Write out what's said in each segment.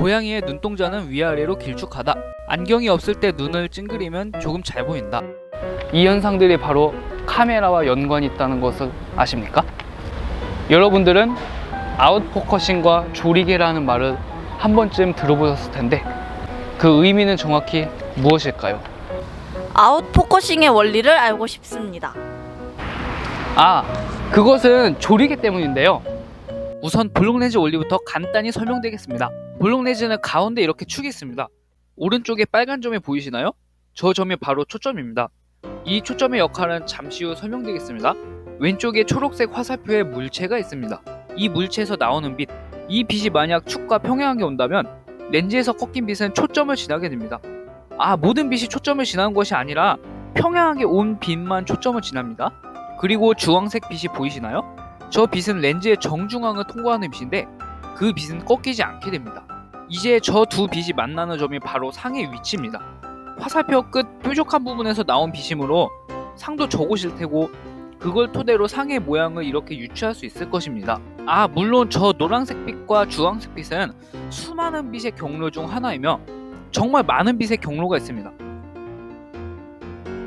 고양이의 눈동자는 위아래로 길쭉하다. 안경이 없을 때 눈을 찡그리면 조금 잘 보인다. 이 현상들이 바로 카메라와 연관이 있다는 것을 아십니까? 여러분들은 아웃포커싱과 조리개라는 말을 한 번쯤 들어보셨을 텐데 그 의미는 정확히 무엇일까요? 아웃포커싱의 원리를 알고 싶습니다. 아, 그것은 조리개 때문인데요. 우선 블록렌즈 원리부터 간단히 설명드리겠습니다. 블록렌즈는 가운데 이렇게 축이 있습니다. 오른쪽에 빨간 점이 보이시나요? 저 점이 바로 초점입니다. 이 초점의 역할은 잠시 후 설명드리겠습니다. 왼쪽에 초록색 화살표의 물체가 있습니다. 이 물체에서 나오는 빛, 이 빛이 만약 축과 평행하게 온다면 렌즈에서 꺾인 빛은 초점을 지나게 됩니다. 아, 모든 빛이 초점을 지나는 것이 아니라 평행하게 온 빛만 초점을 지납니다. 그리고 주황색 빛이 보이시나요? 저 빛은 렌즈의 정중앙을 통과하는 빛인데 그 빛은 꺾이지 않게 됩니다. 이제 저 두 빛이 만나는 점이 바로 상의 위치입니다. 화살표 끝 뾰족한 부분에서 나온 빛이므로 상도 저곳일 테고 그걸 토대로 상의 모양을 이렇게 유추할 수 있을 것입니다. 아 물론 저 노란색 빛과 주황색 빛은 수많은 빛의 경로 중 하나이며 정말 많은 빛의 경로가 있습니다.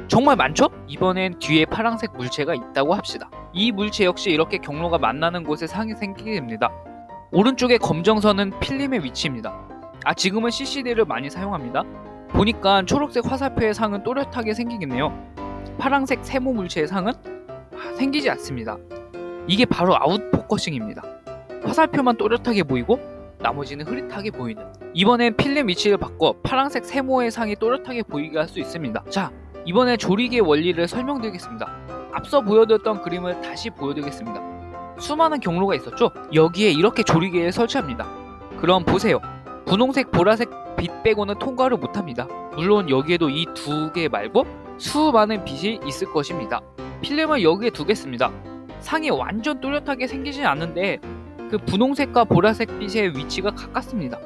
정말 많죠? 이번엔 뒤에 파란색 물체가 있다고 합시다. 이 물체 역시 이렇게 경로가 만나는 곳에 상이 생기게 됩니다. 오른쪽의 검정선은 필름의 위치입니다. 아 지금은 CCD를 많이 사용합니다. 보니까 초록색 화살표의 상은 또렷하게 생기겠네요. 파란색 세모 물체의 상은 아, 생기지 않습니다. 이게 바로 아웃 포커싱입니다. 화살표만 또렷하게 보이고 나머지는 흐릿하게 보이는. 이번엔 필름 위치를 바꿔 파란색 세모의 상이 또렷하게 보이게 할 수 있습니다. 자, 이번에 조리개 원리를 설명드리겠습니다. 앞서 보여드렸던 그림을 다시 보여드리겠습니다. 수많은 경로가 있었죠? 여기에 이렇게 조리개를 설치합니다. 그럼 보세요. 분홍색, 보라색 빛 빼고는 통과를 못합니다. 물론 여기에도 이 두 개 말고 수많은 빛이 있을 것입니다. 필름을 여기에 두겠습니다. 상이 완전 또렷하게 생기진 않는데 그 분홍색과 보라색 빛의 위치가 가깝습니다.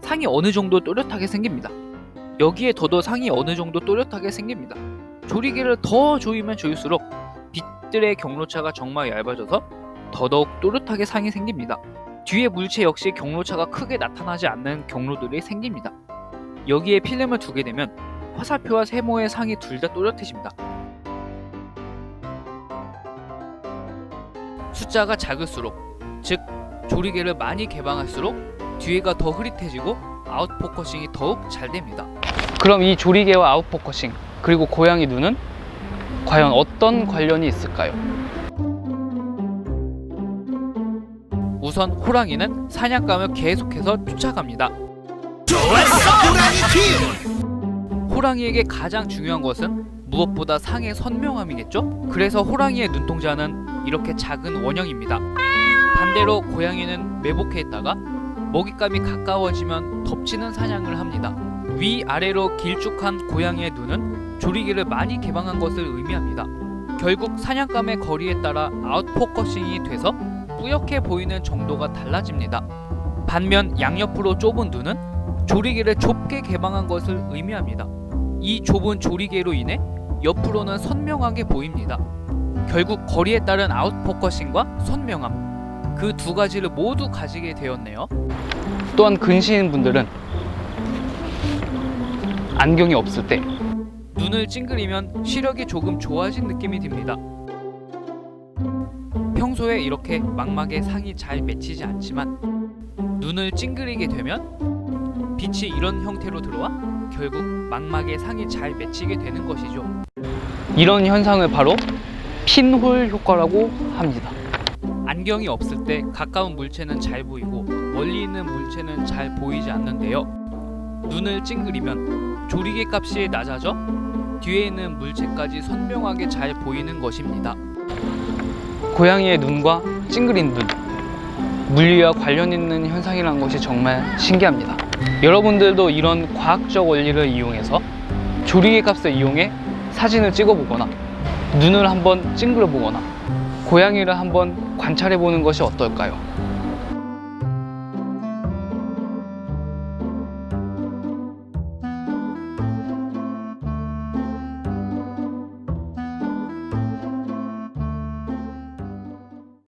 상이 어느 정도 또렷하게 생깁니다. 여기에 더더 상이 어느 정도 또렷하게 생깁니다. 조리개를 더 조이면 조일수록 빛들의 경로차가 정말 얇아져서 더더욱 또렷하게 상이 생깁니다. 뒤에 물체 역시 경로차가 크게 나타나지 않는 경로들이 생깁니다. 여기에 필름을 두게 되면 화살표와 세모의 상이 둘 다 또렷해집니다. 숫자가 작을수록, 즉 조리개를 많이 개방할수록 뒤에가 더 흐릿해지고 아웃포커싱이 더욱 잘 됩니다. 그럼 이 조리개와 아웃포커싱 그리고 고양이 눈은 과연 어떤 관련이 있을까요? 우선 호랑이는 사냥감을 계속해서 쫓아갑니다. 호랑이에게 가장 중요한 것은 무엇보다 상의 선명함이겠죠? 그래서 호랑이의 눈동자는 이렇게 작은 원형입니다. 반대로 고양이는 매복해 있다가 먹잇감이 가까워지면 덮치는 사냥을 합니다. 위 아래로 길쭉한 고양이의 눈은 조리개를 많이 개방한 것을 의미합니다. 결국 사냥감의 거리에 따라 아웃포커싱이 돼서 뿌옇게 보이는 정도가 달라집니다. 반면 양옆으로 좁은 눈은 조리개를 좁게 개방한 것을 의미합니다. 이 좁은 조리개로 인해 옆으로는 선명하게 보입니다. 결국 거리에 따른 아웃포커싱과 선명함 그 두 가지를 모두 가지게 되었네요. 또한 근시인 분들은 안경이 없을 때 눈을 찡그리면 시력이 조금 좋아진 느낌이 듭니다. 평소에 이렇게 망막에 상이 잘 맺히지 않지만 눈을 찡그리게 되면 빛이 이런 형태로 들어와 결국 망막에 상이 잘 맺히게 되는 것이죠. 이런 현상을 바로 핀홀 효과라고 합니다. 안경이 없을 때 가까운 물체는 잘 보이고 멀리 있는 물체는 잘 보이지 않는데요. 눈을 찡그리면 조리개 값이 낮아져 뒤에 있는 물체까지 선명하게 잘 보이는 것입니다. 고양이의 눈과 찡그린 눈 물리와 관련 있는 현상이라는 것이 정말 신기합니다. 여러분들도 이런 과학적 원리를 이용해서 조리개 값을 이용해 사진을 찍어보거나 눈을 한번 찡그려 보거나 고양이를 한번 관찰해 보는 것이 어떨까요?